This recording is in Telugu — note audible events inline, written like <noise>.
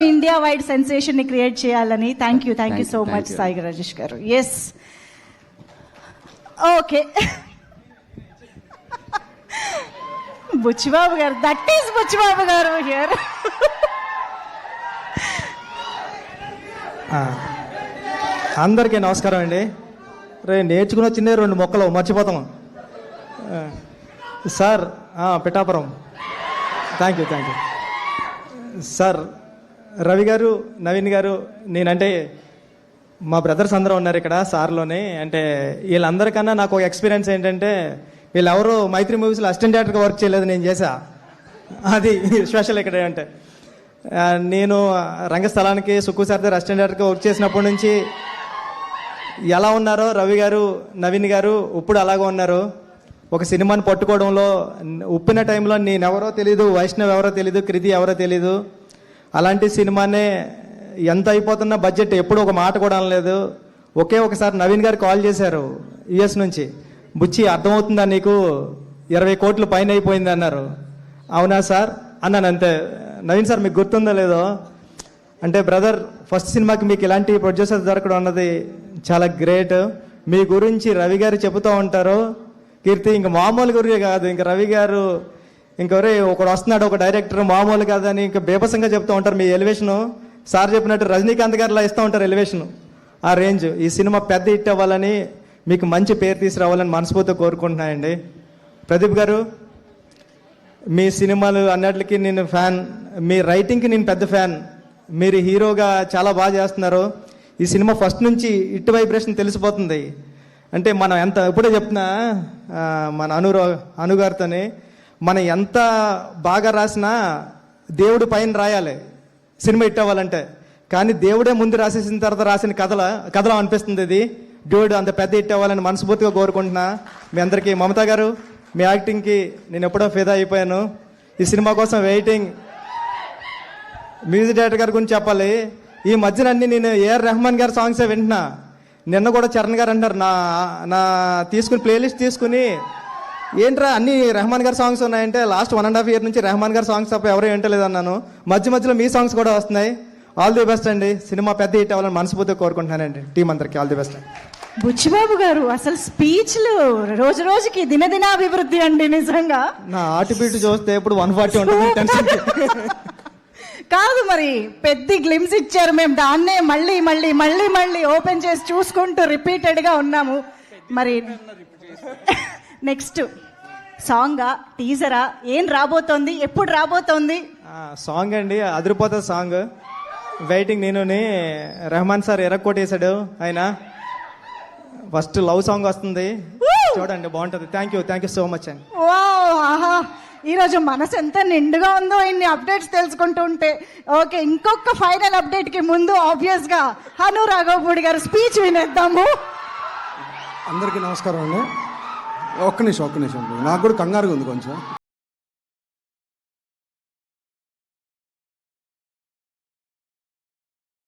ఇండియా వైడ్ సెన్సేషన్ని క్రియేట్ చేయాలని. Thank you thank you Thank so much. Sai Rajesh garu. Yes okay Buchibabu గారు దట్ ఈస్ బుచ్చిబాబు గారు హియర్ ఆ. అందరికీ నమస్కారం అండి. రే నేర్చుకుని వచ్చిందే రెండు మొక్కలు మర్చిపోతాం. సార్ ఆ, Pithapuram. Thank you thank you sir Ravi garu Naveen garu నేనంటే మా బ్రదర్స్ అందరూ ఉన్నారు ఇక్కడ సార్లోనే. అంటే వీళ్ళందరికన్నా నాకు ఒక ఎక్స్పీరియన్స్ ఏంటంటే వీళ్ళెవరూ మైత్రి మూవీస్లో అసిస్టెంట్ డైరెక్టర్గా వర్క్ చేయలేదు నేను చేశా. అది స్పెషల్ ఇక్కడ అంటే. నేను రంగస్థలానికి సుక్కు సార్ దగ్గర అసిస్టెంట్ డైరెక్టర్గా వర్క్ చేసినప్పటి నుంచి ఎలా ఉన్నారో రవి గారు నవీన్ గారు ఇప్పుడు అలాగే ఉన్నారు. ఒక సినిమాని పట్టుకోవడంలో ఉప్పిన టైంలో నేనెవరో తెలీదు వైష్ణవ్ ఎవరో తెలీదు కృతి ఎవరో తెలీదు. అలాంటి సినిమానే ఎంత అయిపోతున్న బడ్జెట్ ఎప్పుడు ఒక మాట కూడా అనలేదు. ఒకే ఒకసారి నవీన్ గారు కాల్ చేశారు యుఎస్ నుంచి. బుచ్చి అర్థమవుతుందా నీకు? ఇరవై కోట్లు పైన అయిపోయింది అన్నారు. అవునా సార్? అన్నాను అంతే. నవీన్ సార్ మీకు గుర్తుందో లేదో? అంటే బ్రదర్ ఫస్ట్ సినిమాకి మీకు ఇలాంటి ప్రొడ్యూసర్ దొరకడం అన్నది చాలా గ్రేట్. మీ గురించి రవి గారు చెబుతూ ఉంటారు. కీర్తి ఇంక మామూలు గురి కాదు. ఇంక రవి గారు ఇంకొరే ఒకడు వస్తున్నాడు ఒక డైరెక్టర్ మామూలు కాదని ఇంకా బేపసంగా చెప్తూ ఉంటారు మీ ఎలివేషను సార్ చెప్పినట్టు రజనీకాంత్ గారిలా ఇస్తూ ఉంటారు ఎలివేషన్ ఆ రేంజ్ ఈ సినిమా పెద్ద హిట్ అవ్వాలని మీకు మంచి పేరు తీసుకురావాలని మనస్ఫూర్తిగా కోరుకుంటున్నాయండి ప్రదీప్ గారు మీ సినిమాలు అన్నిటికి నేను ఫ్యాన్ మీ రైటింగ్కి నేను పెద్ద ఫ్యాన్ మీరు హీరోగా చాలా బాగా చేస్తున్నారు. ఈ సినిమా ఫస్ట్ నుంచి ఇట్టు వైబ్రేషన్ తెలిసిపోతుంది. అంటే మనం ఎంత ఇప్పుడే చెప్తున్నా మన అను అనుగారితోని మనం ఎంత బాగా రాసినా దేవుడు పైన రాయాలి. సినిమా ఇట్టవ్వాలంటే కానీ దేవుడే ముందు రాసేసిన తర్వాత రాసిన కథల కథలో అనిపిస్తుంది ఇది. దేవుడు అంత పెద్ద ఇట్టవ్వాలని మనస్ఫూర్తిగా కోరుకుంటున్నా. మీ అందరికీ మమతా గారు మీ యాక్టింగ్కి నేను ఎప్పుడో ఫిదా అయిపోయాను. ఈ సినిమా కోసం వెయిటింగ్ మ్యూజిక్ డైరెక్టర్ గారి గురించి చెప్పాలి. ఈ మధ్యన అన్ని నేను ఏఆర్ రెహమాన్ గారి సాంగ్సే వింటున్నా. నిన్న కూడా చరణ్ గారు అంటారు నా నా తీసుకుని ప్లేలిస్ట్ తీసుకుని ఏంట్రా అన్ని రెహమాన్ గారి సాంగ్స్ ఉన్నాయంటే last one and half year నుంచి రెహమాన్ గారి సాంగ్స్ తప్ప ఎవరు వింటలేదు అన్నాను మధ్య మధ్యలో మీ సాంగ్స్ కూడా వస్తున్నాయి. ఆల్ ది బెస్ట్ అండి. సినిమా పెద్ద హిట్ అవ్వాలని మనస్ఫూర్తిగా కోరుకుంటున్నానండి. టీం అందరికి ఆల్ ది బెస్ట్ బుచ్చిబాబు గారు అసలు స్పీచ్లు రోజు రోజుకి దినదినాభివృద్ధి అండి నిజంగా. నా ఆర్టిబిట్ చూస్తే ఇప్పుడు వన్ ఫార్టీ ఉంటుంది <laughs> టెన్షన్ కాదు మరి పెద్ద గ్లిమ్స్ ఇచ్చారు. మేము దాన్నే మళ్ళీ మళ్ళీ మళ్ళీ మళ్ళీ ఓపెన్ చేసి చూసుకుంటూ రిపీటెడ్గా ఉన్నాము. మరి నెక్స్ట్ సాంగా టీజరా ఏం రాబోతోంది? ఎప్పుడు రాబోతోంది? సాంగ్ అండి అదిరిపోతుంది సాంగ్. వెయిటింగ్ నేను రెహమాన్ సార్ ఎరక్కొట్టేశాడు ఆయన. ఫస్ట్ లవ్ సాంగ్ వస్తుంది. చూడండి బాగుంటుంది. Thank you thank you so much అండి. ఓ ఆహా. ఈరోజు మనసు ఎంత నిండుగా ఉందో ఇన్ని అప్డేట్స్ తెలుసుకుంటూ ఉంటే. ఓకే ఇంకొక ఫైనల్ అప్డేట్కి ముందు ఆబ్వియస్గా హను రాఘవపూడి గారు స్పీచ్ వినేద్దాము. అందరికీ నమస్కారం అండి. ఒక్క నిమిషం ఒక్క నిమిషం నాకు కూడా కంగారుగా ఉంది కొంచెం.